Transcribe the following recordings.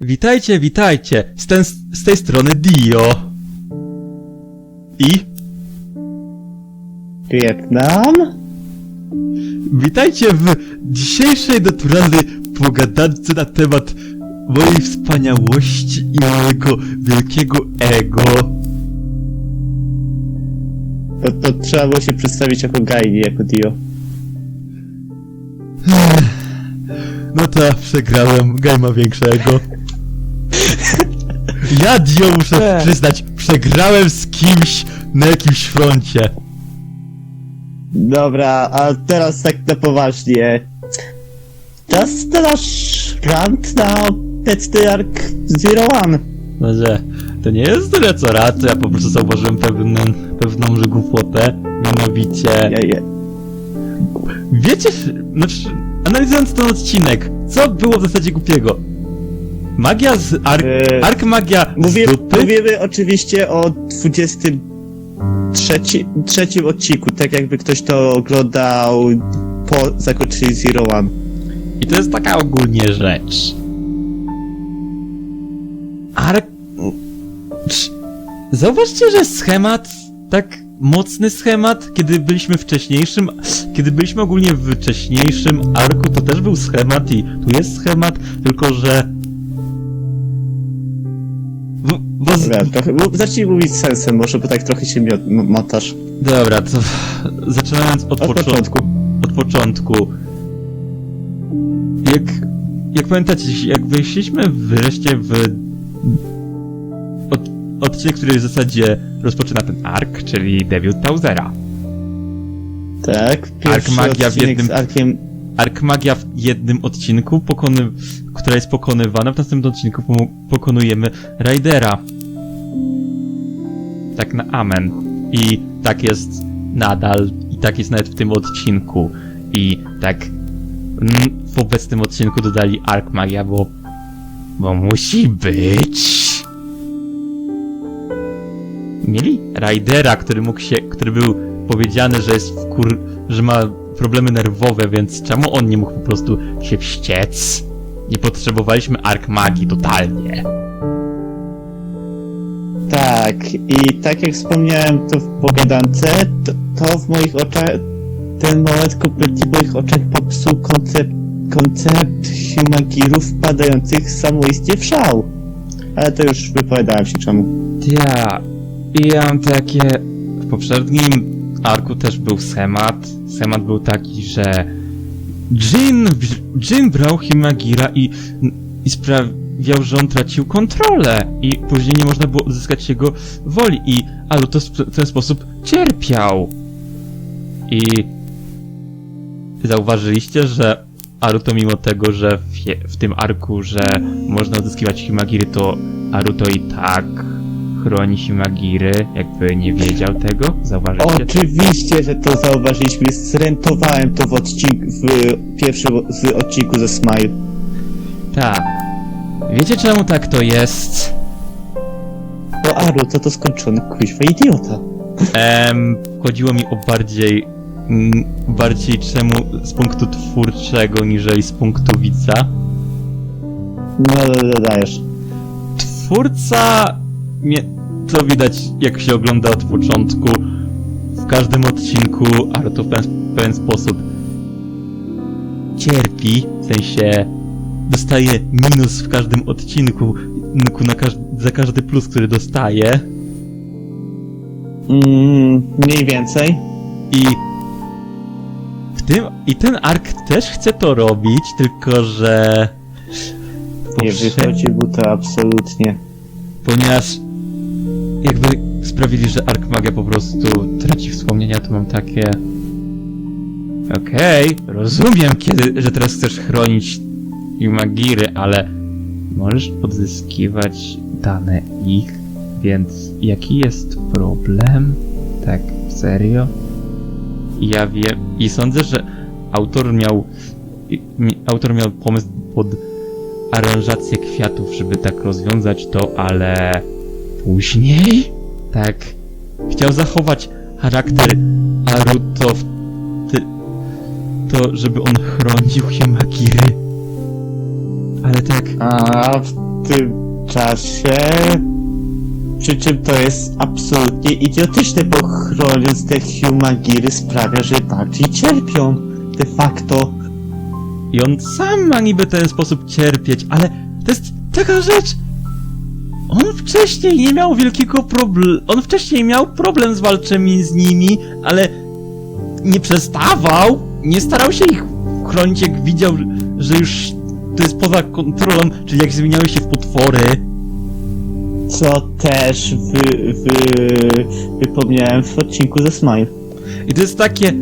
Witajcie, witajcie! Z, ten, z tej strony Dio. I Wietnam? witajcie w dzisiejszej naturalnej pogadance na temat mojej wspaniałości i mojego wielkiego ego. To, to trzeba było się przedstawić jako Gaili, jako Dio. No to przegrałem, Gaj ma większego. Ja, Dio, muszę Ech. przyznać, przegrałem z kimś na jakimś froncie. Dobra, a teraz tak na poważnie. Czas na nasz rant na Pet Ark Zero One. No, że to nie jest tyle co rad, ja po prostu zauważyłem pewną, pewną głupotę, mianowicie... Ja, ja. Wiecie, znaczy, analizując ten odcinek, co było w zasadzie głupiego? Magia z Ark... Eee, Ark magia Mówię, z dupy? mówimy oczywiście o 23 trzecim odcinku, tak jakby ktoś to oglądał po zakończeniu Zero One. I to jest taka ogólnie rzecz. Ark... Zauważcie, że schemat, tak mocny schemat, kiedy byliśmy wcześniejszym, kiedy byliśmy ogólnie w wcześniejszym arku, to też był schemat i tu jest schemat, tylko że... Bo z, Dobra, trochę, bo zacznij mówić sensem, może, bo tak trochę się miot, m- motasz. Dobra, to zaczynając od, Od początku. początku. Od początku. Jak, jak pamiętacie, jak weszliśmy wreszcie w od, odcinek, który w zasadzie rozpoczyna ten ark, czyli debiut Tausera. Tak, pierwszy Magia w odcinek jednym- z Arkiem Ark magia w jednym odcinku, pokony, która jest pokonywana, w następnym odcinku pokonujemy Raidera. Tak na amen. I tak jest nadal, i tak jest nawet w tym odcinku. I tak mm, w obecnym odcinku dodali Ark magia, bo, bo musi być. Mieli Raidera, który mógł się, który był powiedziany, że jest w kur... że ma problemy nerwowe, więc czemu on nie mógł po prostu się wściec? Nie potrzebowaliśmy ark magii totalnie. Tak, i tak jak wspomniałem to w pogadance, to, to w moich oczach, ten moment kompletnie w moich oczach popsuł koncept, koncept humagirów wpadających samoistnie w szał. Ale to już wypowiadałem się czemu. Ja, ja mam takie... W poprzednim arku też był schemat. Schemat był taki, że Jin, Jin brał Himagira i, i sprawiał, że on tracił kontrolę i później nie można było uzyskać jego woli i Aruto w ten sposób cierpiał. I zauważyliście, że Aruto mimo tego, że w, w tym arku, że można uzyskiwać Himagiry, to Aruto i tak chroni Himagiry, jakby nie wiedział tego, zauważyliście? Oczywiście, że to zauważyliśmy, zrentowałem to w odcinku, w pierwszym z odcinku ze Smile. Tak. Wiecie czemu tak to jest? Bo Aru, to to skończony kuźwa idiota. Em, chodziło mi o bardziej, mm, bardziej czemu z punktu twórczego, niżeli z punktu widza. No, dodajesz. Twórca, nie, to widać jak się ogląda od początku, w każdym odcinku, to w pewien, w pewien sposób cierpi, w sensie dostaje minus w każdym odcinku, każ za każdy plus, który dostaje. Mm, mniej więcej. I w tym, i ten ark też chce to robić, tylko że Nie wychodzi mu to absolutnie. ponieważ jakby sprawili, że ark magia po prostu traci wspomnienia, to mam takie okej, rozumiem kiedy, że teraz chcesz chronić i magiry, ale możesz odzyskiwać dane ich, więc jaki jest problem? Tak, serio? Ja wiem, i sądzę, że autor miał, autor miał pomysł pod aranżację kwiatów, żeby tak rozwiązać to, ale później, tak, chciał zachować charakter Aruto w ty, to, żeby on chronił Himagiry. Ale tak, A w tym czasie. Przy czym to jest absolutnie idiotyczne, bo chroniąc te Humagiry sprawia, że bardziej cierpią. De facto. I on sam ma niby ten sposób cierpieć, ale to jest taka rzecz. On wcześniej nie miał wielkiego problemu. On wcześniej miał problem z walczymi z nimi, ale nie przestawał. Nie starał się ich chronić, jak widział, że już to jest poza kontrolą, czyli jak zmieniały się w potwory. Co też wy, wy, wypomniałem w odcinku ze Smile. I to jest takie.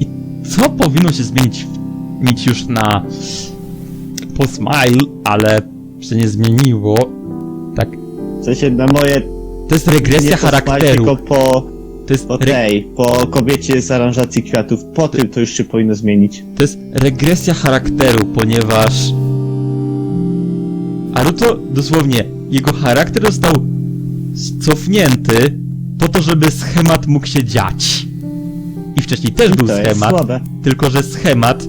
I co powinno się zmienić mieć już na po smile, ale się nie zmieniło. W sensie na moje To jest regresja charakteru. tylko po, To jest, po tej, po kobiecie z aranżacji kwiatów. Po tym to już się powinno zmienić. to jest regresja charakteru, ponieważ Aruto dosłownie jego charakter został cofnięty po to, żeby schemat mógł się dziać. I wcześniej też był schemat. tylko że schemat,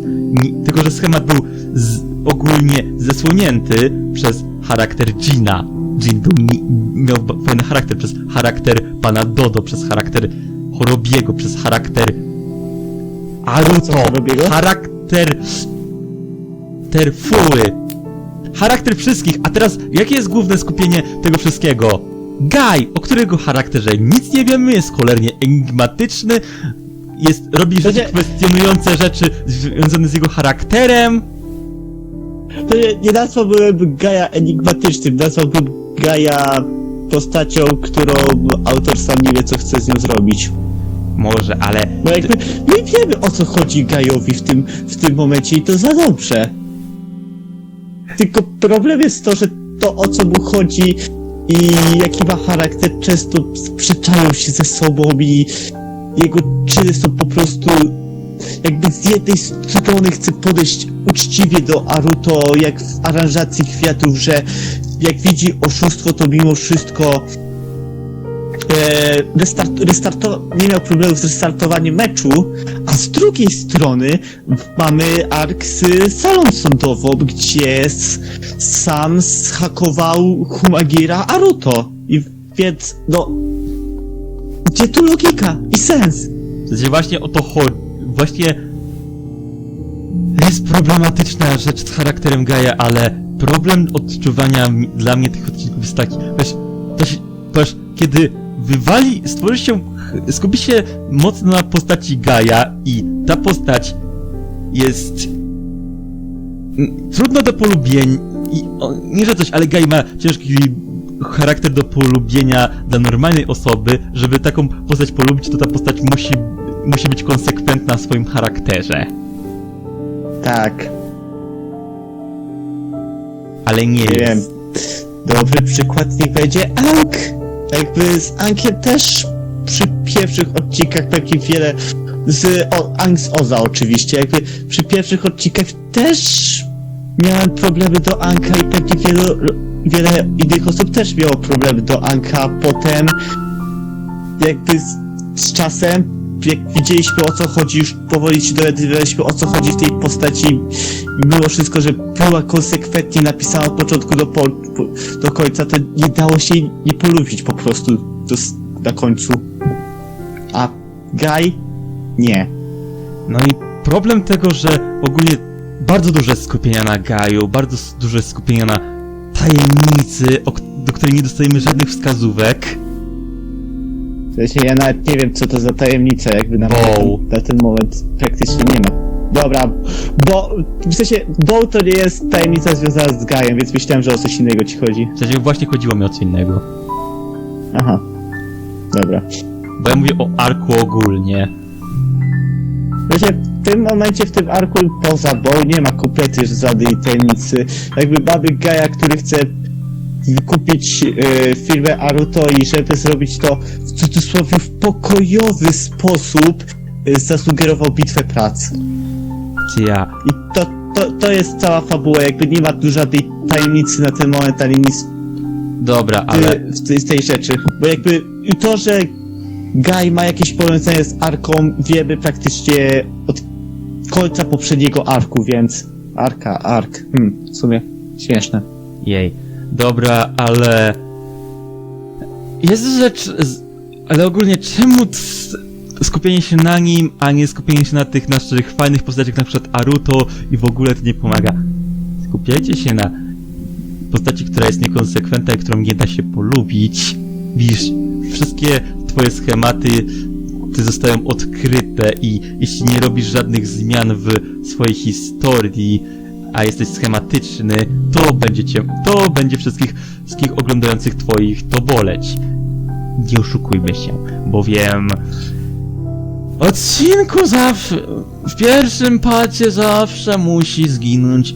tylko że schemat był z, ogólnie zasłonięty przez charakter Gina. Jin był, miał fajny charakter przez charakter pana Dodo, przez charakter Chorobiego, przez charakter Aruto, Chorobiego? charakter Terfuły, charakter wszystkich, a teraz jakie jest główne skupienie tego wszystkiego? Guy, o którego charakterze nic nie wiemy, jest cholernie enigmatyczny, jest, robi rzeczy Będzie- kwestionujące rzeczy związane z jego charakterem. To nie, nie nazwałbym Gaja enigmatycznym, nazwałbym Gaja postacią, którą autor sam nie wie, co chce z nią zrobić. Może, ale Bo jakby my wiemy, o co chodzi Gajowi w tym, w tym momencie i to za dobrze. Tylko problem jest to, że to, o co mu chodzi i jaki ma charakter, często sprzeczają się ze sobą i jego czyny są po prostu jakby z jednej strony chce podejść uczciwie do Aruto, jak w aranżacji kwiatów, że jak widzi oszustwo, to mimo wszystko e, restart, restarto, nie miał problemu z restartowaniem meczu, a z drugiej strony mamy ark z salą sądową, gdzie sam zhakował Humagira Aruto. I więc, no, gdzie tu logika i sens? w sensie właśnie o to chodzi. Właśnie jest problematyczna rzecz z charakterem Gaja, ale problem odczuwania dla mnie tych odcinków jest taki, wiesz, to się, kiedy wywali, stworzy się, skupi się mocno na postaci Gaja i ta postać jest trudno do polubienia i o, nie że coś, ale Gaj ma ciężki charakter do polubienia dla normalnej osoby, żeby taką postać polubić, to ta postać musi, musi być konsekwentna w swoim charakterze. Tak, Ale nie, nie wiem. Dobry przykład niech będzie Ank. Jakby z Ankiem też przy pierwszych odcinkach pewnie wiele z o, Ank z Oza oczywiście, jakby przy pierwszych odcinkach też miałem problemy do Anka i pewnie wielu, wiele innych osób też miało problemy do Anka. Potem jakby z, z czasem jak widzieliśmy o co chodzi, już powoli się dowiadywaliśmy o co chodzi w tej postaci mimo wszystko, że była konsekwentnie napisana od początku do, po, do końca, to nie dało się jej nie polubić po prostu do, na końcu. A Guy? Nie. No i problem tego, że ogólnie bardzo duże skupienia na Gaju, bardzo duże skupienia na tajemnicy, do której nie dostajemy żadnych wskazówek. W sensie ja nawet nie wiem co to za tajemnica, jakby na, na ten moment praktycznie nie ma. Dobra, bo w sensie Bow to nie jest tajemnica związana z Guyem, więc myślałem, że o coś innego ci chodzi. W sensie właśnie chodziło mi o co innego. Aha. Dobra. Bo ja mówię o arku ogólnie. Wiecie, w tym momencie, w tym arku poza Bow nie ma kompletnie żadnej tajemnicy. Jakby mamy Gaja, który chce wykupić e, firmę Aruto i żeby zrobić to w cudzysłowie w pokojowy sposób e, zasugerował bitwę prac. Ja. I to, to, to jest cała fabuła, jakby nie ma tu żadnej tajemnicy na ten moment, ani nic Dobra, ale... ale w tej, z tej rzeczy. Bo jakby to, że Guy ma jakieś powiązanie z Arką, wiemy praktycznie od końca poprzedniego arku, więc Arka, Ark, hmm, w sumie śmieszne. Jej. Dobra, ale... Jest rzecz... Ale ogólnie czemu skupienie się na nim, a nie skupienie się na tych naszych fajnych postaciach, na przykład Aruto i w ogóle to nie pomaga. Skupiajcie się na postaci, która jest niekonsekwentna i którą nie da się polubić. Widzisz, wszystkie twoje schematy ty zostają odkryte i jeśli nie robisz żadnych zmian w swojej historii, a jesteś schematyczny, to będzie cię, to będzie wszystkich, wszystkich oglądających twoich to boleć. Nie oszukujmy się, bowiem odcinku zawsze, w pierwszym pacie zawsze musi zginąć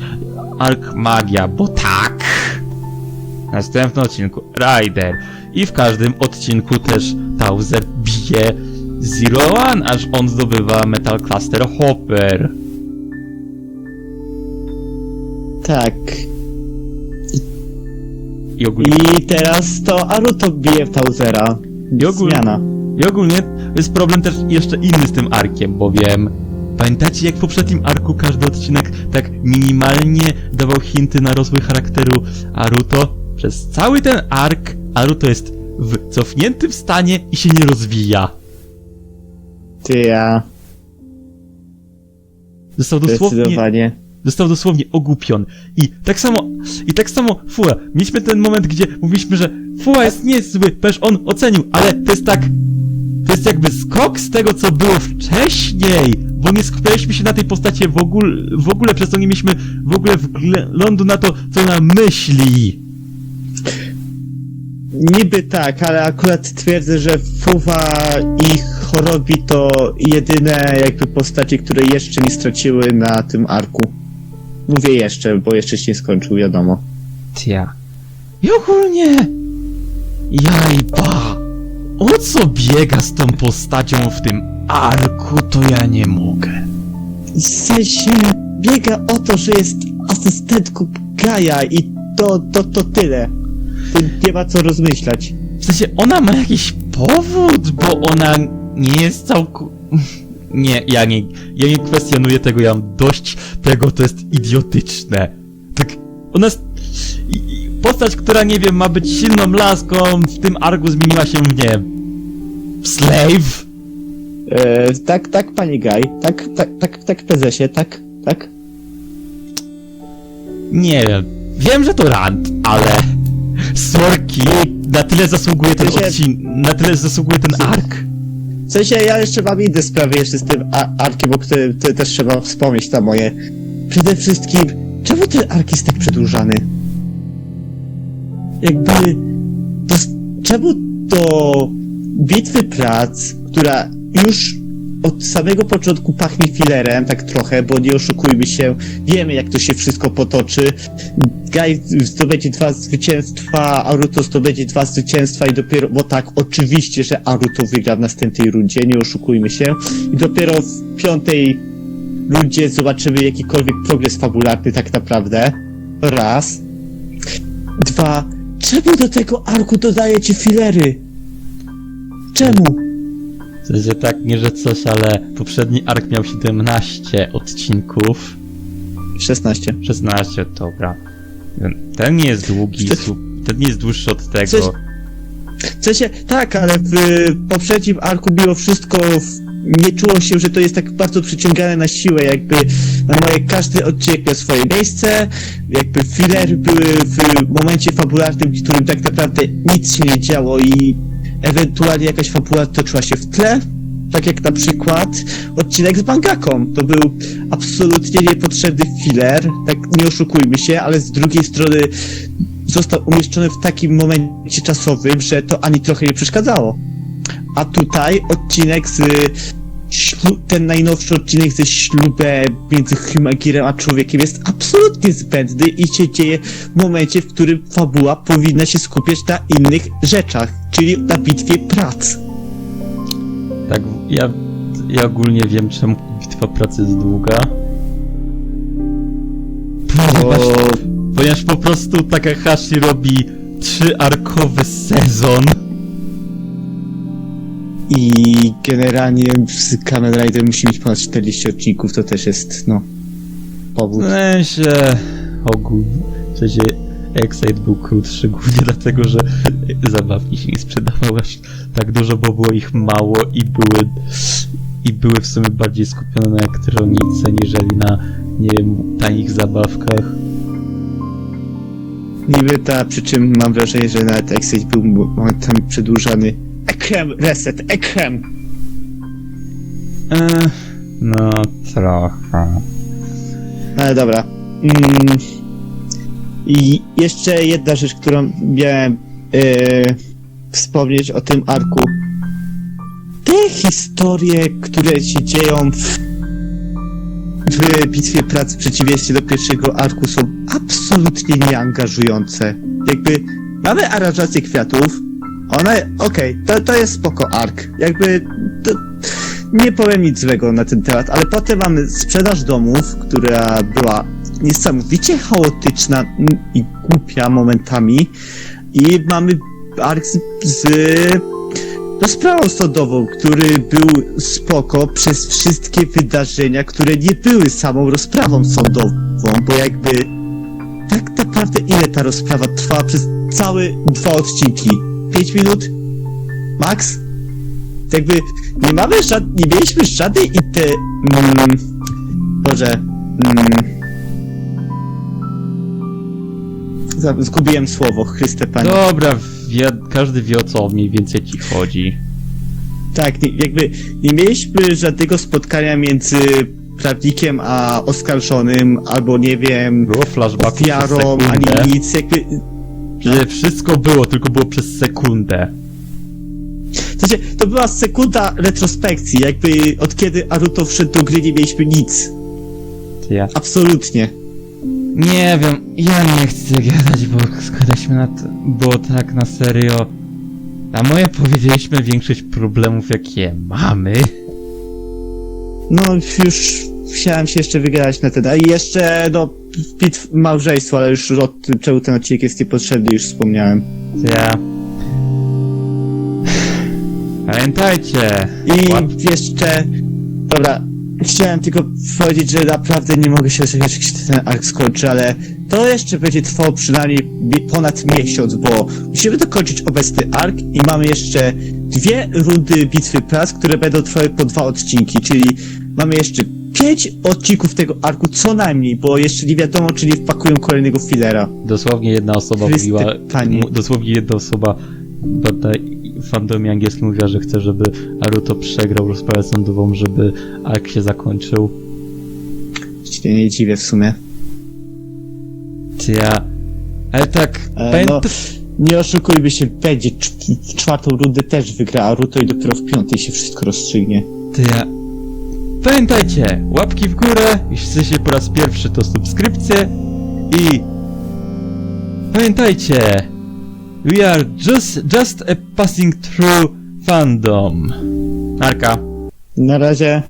Ark Magia, bo tak! W następnym odcinku Rider i w każdym odcinku też Towser bije Zero One, aż on zdobywa Metal Cluster Hopper. Tak. I ogólnie, I teraz to Aruto bije w Tausera. I ogólnie- Zmiana. I ogólnie jest problem też jeszcze inny z tym arkiem, bowiem pamiętacie jak w poprzednim arku każdy odcinek tak minimalnie dawał hinty na rozwój charakteru Aruto? Przez cały ten ark Aruto jest w cofniętym stanie i się nie rozwija. Ty ja. Został dosłownie, Zdecydowanie. Został dosłownie ogłupion. I tak samo, i tak samo Fua. Mieliśmy ten moment, gdzie mówiliśmy, że Fua jest niezły, ponieważ on ocenił, ale to jest tak, to jest jakby skok z tego, co było wcześniej, bo nie skupialiśmy się na tej postaci w ogóle, w ogóle przez to nie mieliśmy w ogóle wglądu na to, co ona myśli. Niby tak, ale akurat twierdzę, że Fuwa i Chorobi to jedyne jakby postacie, które jeszcze nie straciły na tym arku. Mówię jeszcze, bo jeszcze się nie skończył, wiadomo. Tia. I ogólnie... Jajba! O co biega z tą postacią w tym arku, to ja nie mogę. W sensie biega o to, że jest asystentką Gaja i to, to, to tyle. Tu nie ma co rozmyślać. W sensie, ona ma jakiś powód, bo ona nie jest całku... Nie, ja nie, ja nie kwestionuję tego, ja mam dość tego, to jest idiotyczne. Tak, ona jest... Postać, która, nie wiem, ma być silną laską, w tym argu zmieniła się w, nie w slave? E, tak, tak, panie Gaj, tak, tak, tak, tak, prezesie, tak, tak. Nie wiem. Wiem, że to rant, ale... Sorki, na tyle zasługuje ten odcinek, na tyle zasługuje ten ark. W sensie ja jeszcze mam inne sprawy jeszcze z tym a- arkiem, o którym też trzeba wspomnieć na moje. Przede wszystkim, czemu ten ark jest tak przedłużany? Jakby, to, czemu do bitwy prac, która już od samego początku pachnie filerem, tak trochę, bo nie oszukujmy się, wiemy jak to się wszystko potoczy. Guy zdobędzie dwa zwycięstwa, Aruto zdobędzie dwa zwycięstwa i dopiero, bo tak, oczywiście, że Aruto wygra w następnej rundzie, nie oszukujmy się. I dopiero w piątej rundzie zobaczymy jakikolwiek progres fabularny tak naprawdę. Raz. Dwa. Czemu do tego arku dodajecie filery? Czemu? W sensie tak, nie że coś, ale poprzedni ark miał 17 odcinków. 16. 16, dobra. Ten nie jest długi, ten nie jest dłuższy od tego. Coś- W sensie, tak, ale w poprzednim arku mimo wszystko w, nie czuło się, że to jest tak bardzo przyciągane na siłę, jakby na moje każdy odcinek miał swoje miejsce, jakby filery były w momencie fabularnym, w którym tak naprawdę nic się nie działo i ewentualnie jakaś fabuła toczyła się w tle, tak jak na przykład odcinek z Bangaką. To był absolutnie niepotrzebny filler, tak nie oszukujmy się, ale z drugiej strony został umieszczony w takim momencie czasowym, że to ani trochę nie przeszkadzało. A tutaj odcinek z ten najnowszy odcinek ze ślubem między Humagirem a człowiekiem jest absolutnie zbędny i się dzieje w momencie, w którym fabuła powinna się skupiać na innych rzeczach, czyli na bitwie prac. Tak, ja, ja ogólnie wiem, czemu bitwa pracy jest długa. Ponieważ, Bo ponieważ po prostu Takahashi robi trzyarkowy sezon. i generalnie z Kamen Rider musi mieć ponad 40 odcinków, to też jest, no, powód. W sensie ogólnie. W sensie, Excite był krótszy głównie dlatego, że zabawki się nie sprzedawały aż tak dużo, bo było ich mało i były i były w sumie bardziej skupione na elektronice niżeli na, nie wiem, tanich zabawkach. Niby ta, przy czym mam wrażenie, że nawet Exit był momentami przedłużany. Ekrem, reset, ekrem! Ech, no, trochę. Ale dobra. Mm. I jeszcze jedna rzecz, którą miałem e, wspomnieć o tym arku. Te historie, które się dzieją w, w Bitwie Prac w przeciwieństwie do pierwszego arku są absolutnie nieangażujące. Jakby mamy aranżację kwiatów, one, okej, to, to jest spoko ark. Jakby to, nie powiem nic złego na ten temat, ale potem mamy sprzedaż domów, która była niesamowicie chaotyczna i głupia momentami i mamy ark z, z rozprawą sądową, który był spoko przez wszystkie wydarzenia, które nie były samą rozprawą sądową, bo jakby tak naprawdę ile ta rozprawa trwała przez całe dwa odcinki? 5 minut? Max? Jakby nie mamy żad... nie mieliśmy żadnej inte... Mm, Boże... Mm, zgubiłem słowo, Chryste Panie. Dobra, wie, każdy wie o co mniej więcej ci chodzi. Tak, nie, jakby nie mieliśmy żadnego spotkania między prawnikiem a oskarżonym, albo nie wiem, Było ofiarą, ani nic, jakby... Że wszystko było, tylko było przez sekundę. W sensie, to była sekunda retrospekcji, jakby od kiedy Aruto wszedł do gry nie mieliśmy nic. Ja. Absolutnie. Nie wiem, ja nie chcę gadać, bo składaliśmy na to, bo tak na serio. A moje powiedzieliśmy większość problemów jakie mamy. No, już chciałem się jeszcze wygadać na ten, a i jeszcze, no, bitw małżeństwo, ale już od czemu ten odcinek jest niepotrzebny, już wspomniałem. Ja. Pamiętajcie! I Łap- jeszcze, dobra, chciałem tylko powiedzieć, że naprawdę nie mogę się doczekać, jak się ten ark skończy, ale to jeszcze będzie trwało przynajmniej ponad miesiąc, bo musimy dokończyć obecny ark i mamy jeszcze dwie rundy bitwy prac, które będą trwały po dwa odcinki, czyli mamy jeszcze pięć odcinków tego arku co najmniej, bo jeszcze nie wiadomo, czy nie wpakują kolejnego fillera. Dosłownie jedna osoba Chryste mówiła. Dosłownie jedna osoba w fandomie angielskim mówiła, że chce, żeby Aruto przegrał rozprawę sądową, żeby ark się zakończył. Się nie dziwię w sumie. Ja. Ale tak. E, no, nie oszukujmy się, będzie w czwartą rundę też wygra Aruto i dopiero w piątej się wszystko rozstrzygnie. To ja. Pamiętajcie, łapki w górę, jeśli chcecie po raz pierwszy to subskrypcje i pamiętajcie, we are just, just a passing through fandom. Arka. Na razie.